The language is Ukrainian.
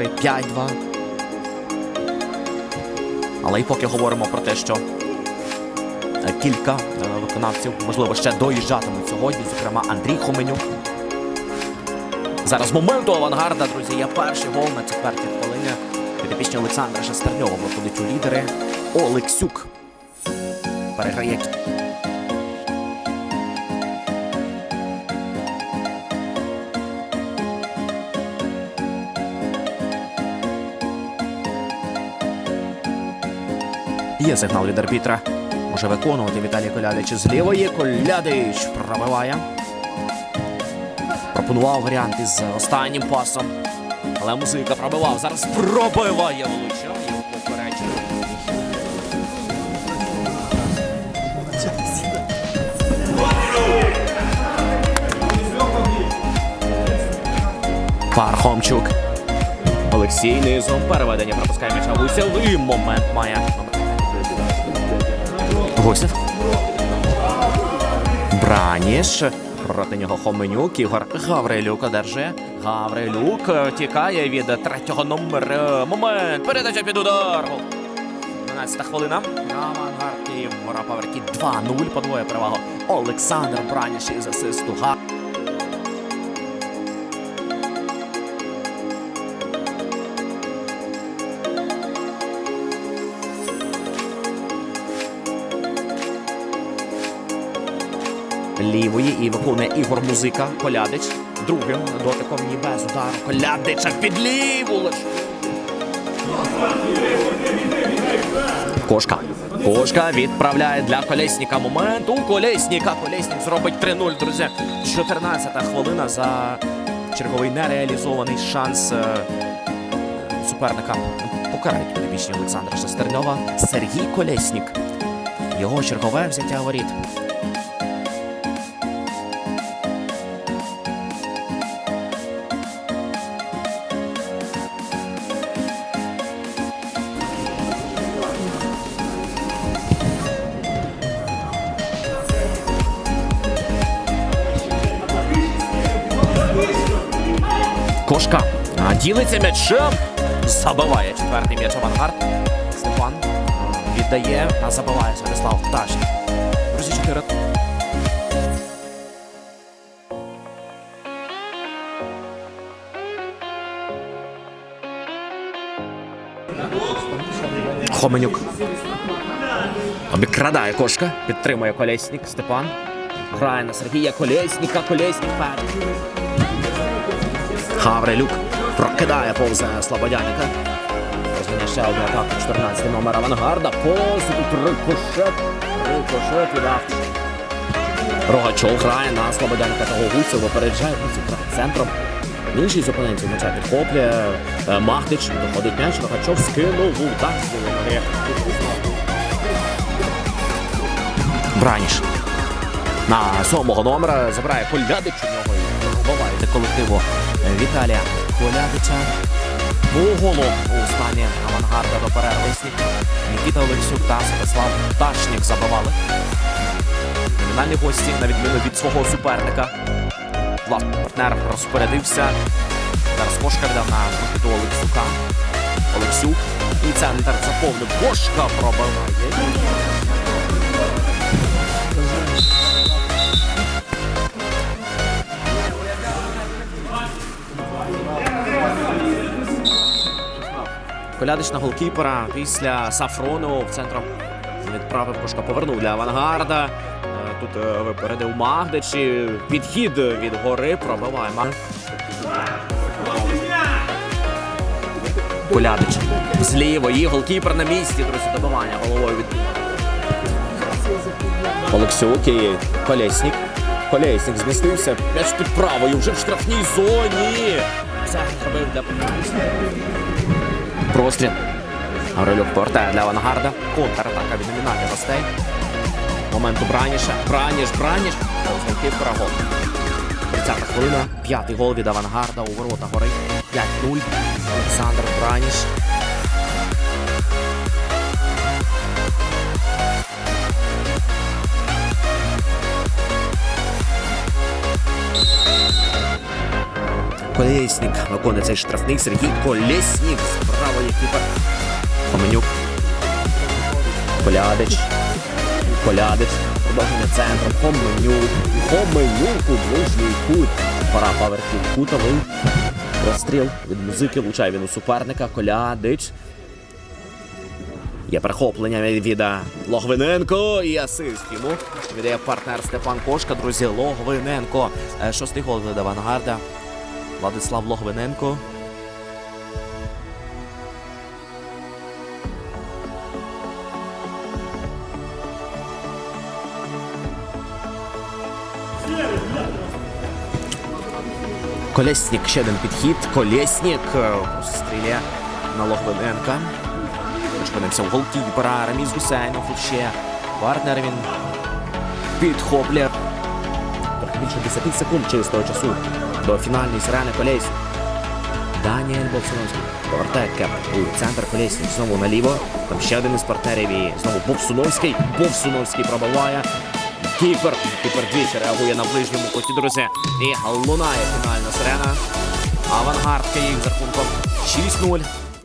цифри 5-2. Але й поки говоримо про те, що е, кілька е, виконавців, можливо, ще доїжджатимуть сьогодні, зокрема Андрій Хоменюк. Зараз моменту авангарда, друзі, є перший гол на четвертій хвилині. Підопічні Олександра Шестерньова виходить у лідери. Олексюк переграє. Є сигнал від арбітра. Може виконувати Віталій Колядич з лівої. Колядич пробиває. Пропонував варіант із останнім пасом. Але музика пробивав. Зараз пробиває влучає попередження. Пархомчук. Олексій низом. Переведення пропускає м'яча. І момент має. Гусєв. Браніш. Проти нього Хоменюк. Ігор Гаврилюк одержує. Гаврилюк тікає від третього номера. Момент. Передача під удар. 12 хвилина. Авангард Київ. Поверті 2-0. Подвоє перевагу. Олександр Браніш із асисту. Га- лівої і виконує Ігор Музика. Колядич. Другим дотиком ні без удару. Колядича під ліву лиш. Кошка. Кошка відправляє для колесника момент. У колесника. Колесник зробить 3-0, друзі. 14 хвилина за черговий нереалізований шанс е, суперника. Покарають підопічні Олександра Шестерньова. Сергій Колеснік. Його чергове взяття воріт. Кошка ділиться м'ячем. Забиває четвертий м'яч авангард. Степан віддає, а забиває Святослав Пташник. Друзі, 4. Хоменюк. Обікрадає кошка. Підтримує колесник. Степан. Грає на Сергія Колєсніка. Колєснік перший. Гаврилюк прокидає повз Слободяника. Розганяє ще одну атаку 14 номер авангарда. Посуду рикошет. Рикошет від авто. Рогачов грає на Слободяника того Гусєва. Випереджає грає центром. Інший з опонентів м'яча підхоплює. Е, Махтич доходить м'яч. Рогачов скинув удар з ноги. Браніш. На сьомого номера забирає Колядич у нього вбиває колективу е, Віталія Колядича. Був у стані авангарда до перерви. Нікіта Олексюк та Святослав Пташнік забивали. Номінальні гості, на відміну від свого суперника. Власний партнер розпорядився. Зараз Кошка віддав на Микиту Олексюка. Олексюк. І центр заповнив. Кошка пробиває. Колядич на голкіпера після Сафрону в центром відправив кошка, повернув для авангарда. Е, Тут е, випередив Магдич. і Підхід від гори пробиває Магдич. Колядич з лівої. Голкіпер на місці, друзі, добивання головою від Олексюк і Колєснік. Колєснік змістився. М'яч під правою, вже в штрафній зоні. Все зробив для Простріл. Гаврилюк повертає для авангарда. Контратака від номінальних гостей. Моменту Браніша. Браніш, Браніш. Голків гол. 30 хвилина. П'ятий гол від авангарда у ворота гори. 5-0. Олександр Браніш. Колєснік виконує цей штрафний Сергій Колєснік. Справа є кіпер. Хоменюк. Колядич. Колядич. Продовження центром. Хоменюк. Хоменюк у ближній кут. Пора поверхів кутовий. Розстріл від музики. Влучає він у суперника. Колядич. Є перехоплення від е, Логвиненко і асист йому. Віддає партнер Степан Кошка. Друзі, Логвиненко. Е, Шостий гол від Авангарда. Владислав Логвиненко. Колєснік, ще один підхід. Колєснік е, стріляє на Логвиненка. Опинився в голкіпера Раміз Гусейнов. Ще партнер він підхоплює. Більше 10 секунд чистого часу до фінальної сирени Колєснік. Даніель Бовсуновський повертає кеп у центр Колєснік. Знову наліво. Там ще один із партнерів і знову Бовсуновський. Бовсуновський пробиває. Кіпер. Кіпер двічі реагує на ближньому куті, друзі. І лунає фінальна сирена. Авангард Київ з рахунком 6-0.